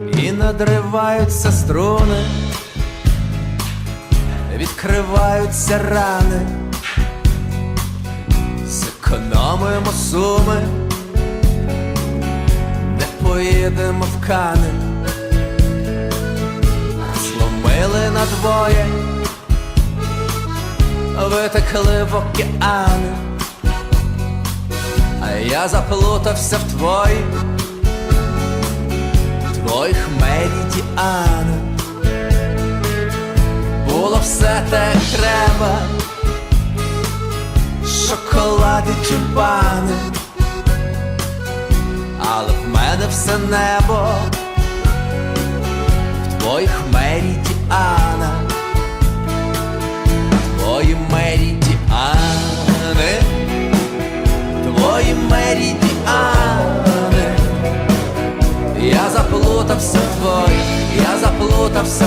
І надриваються струни, відкриваються рани, зекономуємо суми, не поїдемо в кани, зломили надвоє, витекли в океани, а я заплутався в твоїх твоїх меридіанах Було все те треба, шоколади чи бани, але в мене все небо. В твоїх меридіанах, твої меридіани, твої меридіани. Заплутався в твоїх, я заплутався